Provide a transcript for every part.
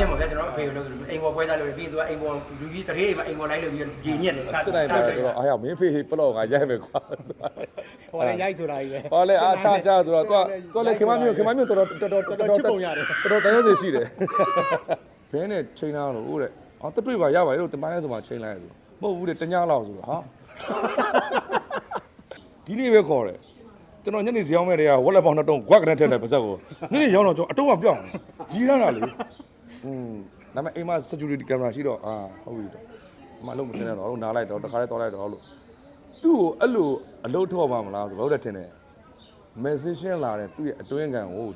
မြင့်ပါဗျာကျွန်တော်အဖေကိုလုပ်တယ်အိမ်ပေါ်ပွဲစားလုပ်တယ်ပြီးရင်သူကအိမ်ပေါ်လူကြီးတရေအိမ်မှာအိမ်ပေါ်လိုက်လို့ပြီးရေညက်တယ်စစ်တိုင်းပါတော့အားရမင်းဖေးပလော့ကရိုက်မယ်ကွာဟိုလည်းရိုက်ဆိုတာကြီးပဲဟောလေအားချချဆိုတော့ तू က तू လည်းခင်မမျိုးခင်မမျိုးတော်တော်တော်တော်တော်တော်ချစ်ပုံရတယ်တော်တော်တန်ရုပ်စီရှိတယ်ဘဲနဲ့ချိန်လာလို့တဲ့အော်တတွေ့ပါရပါလေလို့တမိုင်းလဲဆိုမှချိန်လိုက်ဆိုမဟုတ်ဘူးတဲ့တညလောက်ဆိုတော့ဟာဒီနေ့ပဲခေါ်တယ်ကျွန်တော်ညနေဇောင်းမဲ့တွေကဝက်လက်ပေါင်းနှစ်တုံးခွက်ကနေထည့်တယ်ပါဇက်ကိုညနေရောင်းတော့ကျွန်တော်အတုံးကပြောင်းရီးရတာလေ อืมဒါပေမဲ့အိမ်မှာ security camera ရှိတော့အာဟုတ်ပြီတော့အမလုံးမစင်းနဲ့တော့လို့နားလိုက်တော့တခါလေးတော့လိုက်တော့လို့သူ့ကိုအဲ့လိုအလုပ်ထောက်ပါမလားဆိုတော့ဟုတ်တယ်ထင်တယ် message ရှင်းလာတဲ့သူ့ရဲ့အတွင်းခံကို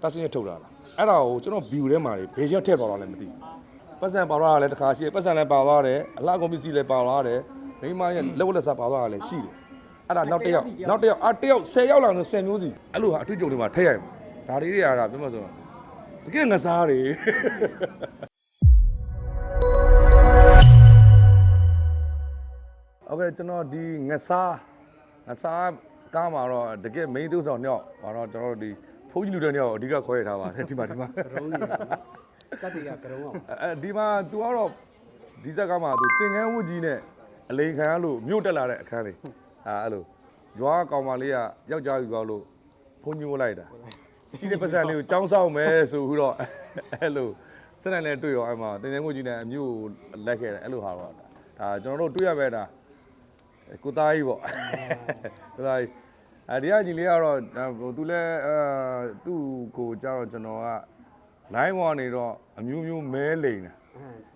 တတ်စင်းရထုတ်တာလားအဲ့ဒါကိုကျွန်တော် view ထဲမှာလေဘေးချက်ထည့်သွားတာလည်းမသိဘူးပတ်စံပါသွားတာလည်းတစ်ခါရှိတယ်ပတ်စံလည်းပါသွားတယ်အလှကုန်ပစ္စည်းလည်းပါသွားတယ်မိန်းမရဲ့လက်ဝက်လက်စားပါသွားတာလည်းရှိတယ်အဲ့ဒါနောက်တစ်ယောက်နောက်တစ်ယောက်အတစ်ယောက်10ယောက်လောက်ဆို10မျိုးစီအဲ့လိုဟာအတွေ့အကြုံတွေမှာထည့်ရိုက်မှာဒါတွေတွေရတာပြောမှဆိုတ ကယ်ငစားတွေโอเคကျွန်တော်ဒီငစားငစားကားမှာတော့တကယ် main သူဆောင်ညော့မှာတော့ကျွန်တော်တို့ဒီဖုန်းကြီးလူတွေညော့အဓိကခေါ်ရထားပါတယ်ဒီမှာဒီမှာ ရုံးနေတယ်နော်တက်တီကကရုံးအောင် အဲဒီမှာ तू ကတော့ဒီဇက်ကမှ तू သင်္ကန်းဝတ်ကြီးနဲ့အလိန်ခံရလို့မြို့တက်လာတဲ့အခန်းလေးအာအဲ့လိုရွာကောင်မလေးကယောက်ျားယူသွားလို့ဖုန်းကြီးဝတ်လိုက်တာ ရှိတဲ့ပတ်စံလေးကိုចောင်းဆောင်မယ်ဆိုပြီးတော့အဲ့လိုစနေလည်းတွေ့ရောအဲ့မှာသင်္ကန်းဝတ်ကြီးနဲ့အမျိုးကိုလိုက်ခဲ့တယ်အဲ့လိုဟာတော့ဒါကျွန်တော်တို့တွေ့ရပဲဒါကိုသားကြီးပေါ့ကိုသားကြီးအဲဒီကညီလေးကတော့ဟိုသူလည်းအဲသူ့ကိုကြတော့ကျွန်တော်က line ပေါ်နေတော့အမျိုးမျိုးမဲလိန်တာ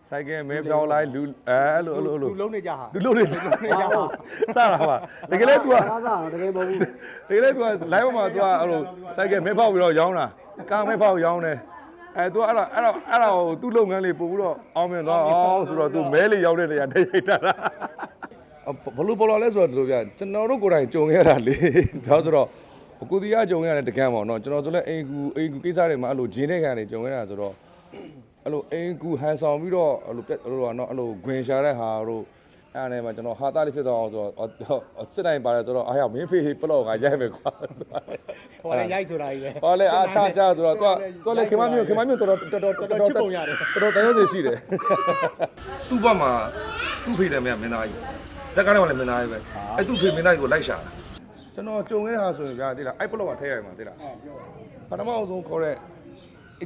ဆိုင်ကယ်မဲပြောင်းလိုက်လူအဲအဲ့လိုအဲ့လိုအဲ့လို သူလုံးနေကြဟာ သူလို့နေစတာပါတကယ်လဲ तू က အားစားတော့တကယ်မဟုတ်ဘူး တကယ်လဲ तू က line ပေါ်မှာ तू ကအဲ့လိုဆိုင်ကယ်မဲဖောက်ပြီးတော့ရောင်းတာကားမဲဖောက်ရောင်းတယ်အဲ तू အဲ့ဒါအဲ့ဒါအဲ့ဒါကိုသူ့လုပ်ငန်းလေးပို့ပြီးတော့အောင်မြင်သွားအောင်ဆိုတော့ तू မဲလေးရောက်တဲ့နေရာထိရိုက်တာလားဘလို့ပေါ်လာလဲဆိုတော့ဒီလိုပြကျွန်တော်တို့ကိုယ်တိုင်ကြုံခဲ့တာလေဒါဆိုတော့ကိုတီးရကြုံခဲ့ရတဲ့တကန်းပေါ့နော်ကျွန်တော်ဆိုလဲအိမ်ကူအိမ်ကူကိစ္စတွေမှာအဲ့လိုဂျင်းတဲ့ခံတွေကြုံခဲ့တာဆိုတော့ အဲ့လိုအင်ကူဟန်ဆောင်ပြီးတော့အဲ့လိုပြက်အဲ့လိုကတော့အဲ့လိုဂွင်ရှာတဲ့ဟာတို့အဲ့ဒါနဲ့မှကျွန်တော်ဟာသားလေးဖြစ်သွားအောင်ဆိုတော့စစ်တိုင်းပါတယ်ဆိုတော့အားရမင်းဖေးပလော့ကရိုက်မယ်ကွာဟိုလည်းရိုက်ဆိုတာကြီးပဲဟောလေအားချချဆိုတော့ तू က तू လည်းခင်မမျိုးခင်မမျိုးတော်တော်တော်တော်တော်တော်ချစ်ပုံရတယ်တော်တော်တန်ရုပ်စီရှိတယ်သူ့ဘက်မှာသူ့ဖေးတယ်မင်းမင်းသားကြီးဇက်ကားထဲမှာလည်းမင်းသားကြီးပဲအဲ့သူ့ဖေးမင်းသားကြီးကိုလိုက်ရှာတာကျွန်တော်ကြုံခဲ့တာဆိုရင်ဗျာသိလားအဲ့ပလော့ကထဲရိုက်မှာသိလားပထမအောင်ဆုံးခေါ်တဲ့အဲ့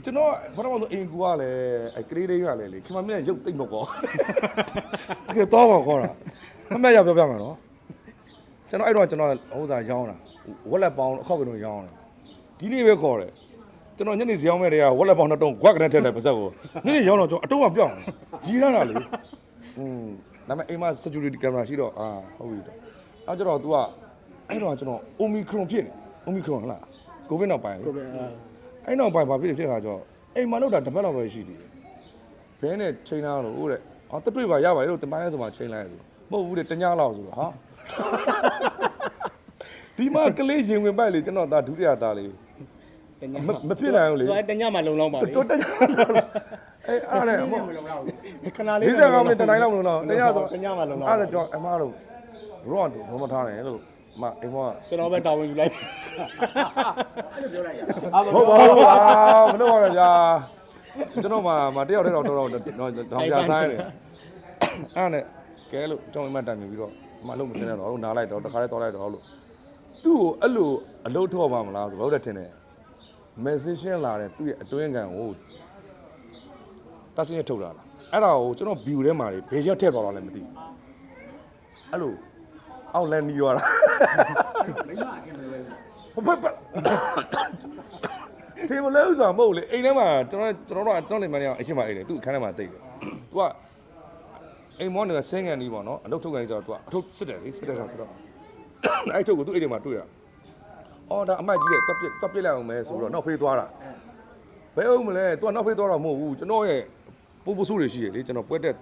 ကျွန်တော်ပထမဆုံးအင်ကူကလည်းအဲ့ကလေးလေးကလည်းလေခင်မမင်းရုပ်သိမ့်မကောတကယ်တော့ပါခေါ်တာအမေရပြောပြမှာနော်ကျွန်တော်အဲ့တော့ကျွန်တော်ဟိုသာရောင်းတာဝက်လက်ပေါင်းအခောက်ကလေးရောင်းတာဒီနေ့ပဲခေါ်တယ်ကျွန်တော်ညနေဇောင်းမဲ့တွေကဝက်လက်ပေါင်းနှစ်တုံးခွက်ကနေထည့်တယ်ပါဇက်ကိုညနေရောင်းတော့ကျွန်တော်အတုံးကပြောင်းရီးရတာလေอืมဒါပေမဲ့အိမ်မှာ security camera ရှိတော့အာဟုတ်ပြီတော့နောက်ကျတော့ तू ကအဲ့တော့ကျွန်တော် omicron ဖြစ်နေ omicron ဟလားကိုဗစ်နောက်ပိုင်း ကိုပဲ အဲ့နောက်ပိုင်းဘာဖြစ်လဲဖြစ်တဲ့ခါကျတော့အိမ်မှာလောက်တာတစ်ပတ်လောက်ပဲရှိသေးတယ်ဘဲနဲ့ချိန်လာလို့တဲ့အော်တတွေ့ပါရပါလေလို့တမိုင်းလဲဆိုမှချိန်လိုက်ဆိုမဟုတ်ဘူးတဲ့တညလောက်ဆိုတော့ဟာဒီမှာကလေးရင်ဝင်ပိုက်လေကျွန်တော်သားဒုတိယသားလေးတညမမဖြစ်နိုင်ဘူးလေသူကတညမှလုံလောက်ပါလေတော်တညလောက်အေးအားလည်းအမခဏလေးလေးစကောင်းလေးတနိုင်လောက်မလို့တော့တညဆိုတညမှလုံလောက်အားလည်းကျွန်တော်အမားတို့ဘရောကဒုံမထားတယ်လို့ မအိမ်မောကကျွန်တော်ပဲတာဝန်ယူလိုက်အာဟုတ်ပါဘူးပါမလို့ပါနဲ့ဗျာကျွန်တော်မှမတယောက်တည်းတော့တော်တော်တော့တော့ပြဆိုင်နေအဲ့နဲ့ကဲလို့ကျွန်တော်မှတန်မြပြီးတော့မလုံးမစင်းနဲ့တော့နားလိုက်တော့တခါလေးတော့လိုက်တော့လို့သူ့ကိုအဲ့လိုအလုပ်ထောက်ပါမလားဆိုတော့တဲ့ထင်တယ် message ရှင်းလာတဲ့သူ့ရဲ့အတွင်းခံကိုတတ်စင်းရထုတ်တာလားအဲ့ဒါကိုကျွန်တော် view ထဲမှာလေဘေးချက်ထည့်သွားတာလည်းမသိဘူးအဲ့လို အောက်လန်နီးသွားတာ မိမအကင်မလို့ ဘယ်ဘယ်တေမလဲဥစားမဟုတ်လေအိမ်ထဲမှာကျွန်တော်ကျွန်တော်တို့ကျွန်တော်လေမနေအောင်အရှိမအိမ်လေသူ့အခန်းထဲမှာတိတ်တယ်။ तू ကအိမ်မောနေကဆင်းကန်ကြီးပေါ့နော်အလုပ်ထုတ်ကန်ကြီးဆိုတော့ तू ကအထုတ်စစ်တယ်လေစစ်တဲ့ခါဆိုတော့အဲ့ထုတ်ကိုသူ့အိမ်ထဲမှာတွေ့ရ။အော်ဒါအမိုက်ကြီးတဲ့တွက်ပြတွက်ပြလိုက်အောင်မယ်ဆိုတော့နောက်ဖေးသွားတာ။ဘယ်အောင်မလဲ तू ကနောက်ဖေးသွားတာမဟုတ်ဘူးကျွန်တော်ရဲ့ပိုးပစုတွေရှိရလေကျွန်တော်ပွဲတက်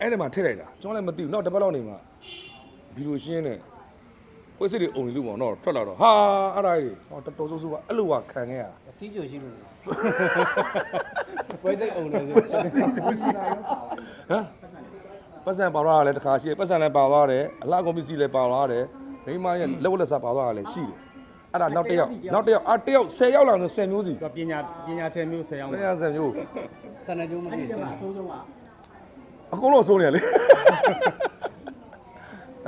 အဲ့ဒီမှာထည့်လိုက်တာကျွန်တော်လည်းမသိဘူးနောက်တစ်ပတ်လောက်နေမှာ ဒီလိုရှင်းတယ်ပွဲစစ်တွေအုံနေလို့ပေါ့နော်ထွက်လာတော့ဟာအဲ့ဒါကြီးဟောတော်တော်ဆိုးဆိုးပါအဲ့လိုကခံခဲ့ရတာစီးကြိုရှိလို့ပွဲစိတ်အောင်လို့ဆိုစီးကြိုရှိတာရောပါဟမ်ပတ်စံပါသွားတာလည်းတစ်ခါရှိတယ်ပတ်စံလည်းပါသွားတယ်အလှကုန်ပစ္စည်းလည်းပါသွားတယ်မိန်းမရဲ့လက်ဝက်လက်စားပါသွားတာလည်းရှိတယ်အဲ့ဒါနောက်တစ်ယောက်နောက်တစ်ယောက်အာတစ်ယောက်10ယောက်လောက်ဆို10မျိုးစီသူကပညာပညာ10မျိုး10အောင်ဘယ်ရ10မျိုးစနေကျုံးမဖြစ်ဘူးအဆိုးဆုံးကအကုန်လုံးစိုးနေရလေ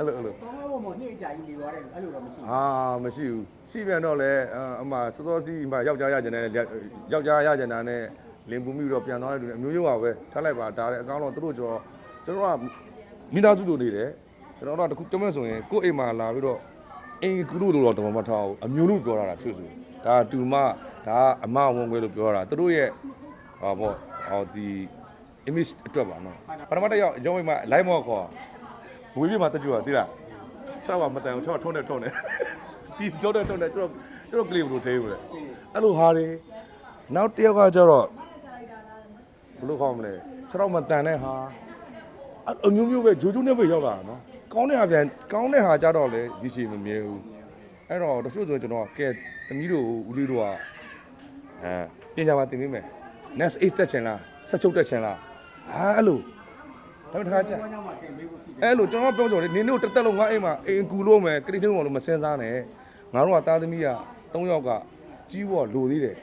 အဲ့လိုအဲ့လိုကောင်းကောင်းမွန်နှစ်အကြာကြီးနေသွားတယ်အဲ့လိုတော့မရှိဘူးအာမရှိဘူးရှိပြန်တော့လေအမစောစောစီးအမယောက်ျားရကျင်တဲ့ယောက်ျားရကျင်တာနဲ့လင်ပူမိပြီးတော့ပြန်သွားတဲ့လူတွေအမျိုးမျိုးပါပဲထားလိုက်ပါဒါလည်းအကောင်းတော့သူတို့ကျွန်တော်ကျွန်တော်ကမိသားစုတို့နေတယ်ကျွန်တော်တို့ကတခုတမက်ဆိုရင်ကိုယ့်အိမ်မှာလာပြီးတော့အင်ကူလို့တော့တမမထားဘူးအမျိုးလို့ပြောတာတာသူဆိုဒါတူမဒါအမဝန်ခွဲလို့ပြောတာသူတို့ရဲ့ဟောပေါ့ဟောဒီ image အတွက်ပါနော်ပထမတစ်ယောက်အကြောင်းအိမ်မှာ live မော့ခေါ် ဝေးပြမှာတက်ကြွတာသိလားချောက်ကမတန်ဘူးချောက်ထုံးနေထုံးနေဒီထုံးနေထုံးနေကျွန်တော်ကျွန်တော်ကလေးဘလို့ထိဘူးလေအဲ့လိုဟာတွေနောက်တစ်ယောက်ကကျတော့ဘလို့ခေါ်မလဲခြေတော့မတန်တဲ့ဟာအဲ့အမျိုးမျိုးပဲဂျိုဂျိုနဲ့ပဲရောက်လာတာနော်ကောင်းတဲ့ဟာပြန်ကောင်းတဲ့ဟာကြတော့လေဒီရှိမမြဲဘူးအဲ့တော့တချို့ဆိုကျွန်တော်ကဲသမီးတို့ဦးလေးတို့ကအဲပညာပါသင်ပေးမယ် next age တက်ချင်လားဆက်ချုပ်တက်ချင်လားဟာအဲ့လို ဒါပေမဲ့တခါကျဘယ်တော့မှတင်ပေးဖို့ရှိတယ်အဲ့လိုကျွန်တော်ပြောကြတယ်နင်တို့တစ်သက်လုံးငါအိမ်မှာအိမ်ကူလို့မယ်ကတိထုံးအောင်လို့မစင်စားနဲ့ငါတို့ကသားသမီးက၃ယောက်ကကြီးဝလိုသေးတယ်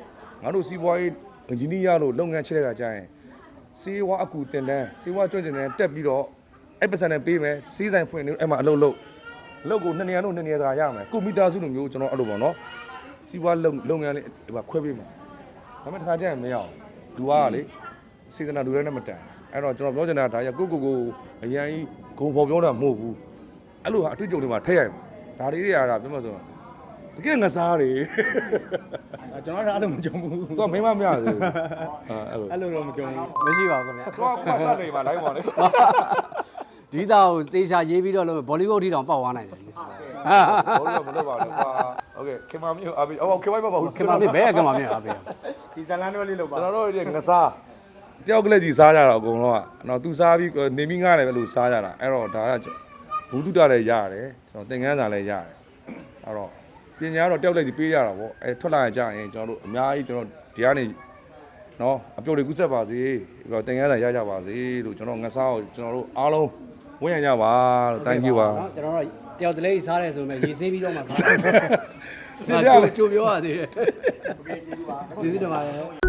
ငါတို့စီးပွားရေးအင်ဂျင်နီယာလို့လုပ်ငန်းချတဲ့ကကြာရင်စီးဝါအကူတင်တန်းစီးဝါကျွန့်ကျင်တန်းတက်ပြီးတော့အဲ့ပတ်စံနဲ့ပေးမယ်စီးဆိုင်ဖွင့်နေအဲ့မှာအလုပ်လုပ်လုပ်ကိုနှစ်နေရာလို့နှစ်နေရာသာရမယ်ကိုမိသားစုလိုမျိုးကျွန်တော်အဲ့လိုပေါ့နော်စီးပွားလုပ်လုပ်ငန်းလေးဒီမှာခွဲပေးမှာဒါပေမဲ့တစ်ခါကျရင်မရအောင်လူကလေစေတနာလူတွေနဲ့မတန် အဲ့တော့ကျွန်တော်ပြောချင်တာဒါရကိုကိုကိုအရန်ကြီးဂုံဖော်ပြောတာမဟုတ်ဘူးအဲ့လိုဟာအတွေ့အကြုံတွေမှာထည့်ရိုက်မှာဒါလေးတွေအားပြောမှဆိုတကယ်ငစားတွေ ကျွန်တော်ကအဲ့လိုမကြုံဘူး သူကမိမမရသေးဘူးအဲ့လို အဲ့လိုတော့မကြုံဘူး မရှိပါဘူးခင်ဗျာ သူကပတ်စနေပါလိုက်ပါလေ ဒီသားကိုတေချာရေးပြီးတော့လို့ဘောလီဝုဒ်ထီတောင်ပေါက်သွားနိုင်တယ် ဘောလုံးမလုပ်ပါနဲ့ကွာโอเคခင်မမျိုးအဘီအော်ခင်မမပါဘူး ခင်ဗျာပြဘဲကမှမြင်ပါဗျာ ဒီဇလန်တို့လေးလို့ပါ ကျွန်တော်တို့ဒီငစား တယောက်ကလေးကြီးစားကြတော့အကုန်လုံးကနော်သူစားပြီးနေပြီးငားတယ်ပဲလို့စားကြတာအဲ့တော့ဒါကဘူးတုတလည်းရတယ်ကျွန်တော်သင်ငန်းစာလည်းရတယ်အဲ့တော့ပညာကတော့တယောက်လေးကြီးပေးရတာပေါ့အဲထွက်လာကြရင်ကျွန်တော်တို့အများကြီးကျွန်တော်ဒီကနေနော်အပြုတ်တွေကူးဆက်ပါစေပြီးတော့သင်ငန်းစာရကြပါစေလို့ကျွန်တော်ငစားကိုကျွန်တော်တို့အားလုံးဝန်းရံကြပါလို့တိုင်းကြပါကျွန်တော်တို့တယောက်တလေးစားတယ်ဆိုပေမဲ့ရေးဆေးပြီးတော့မှစားကျေးဇူးပါကြိုကြိုပြောရသေးတယ်ကျေးဇူးတင်ပါတယ်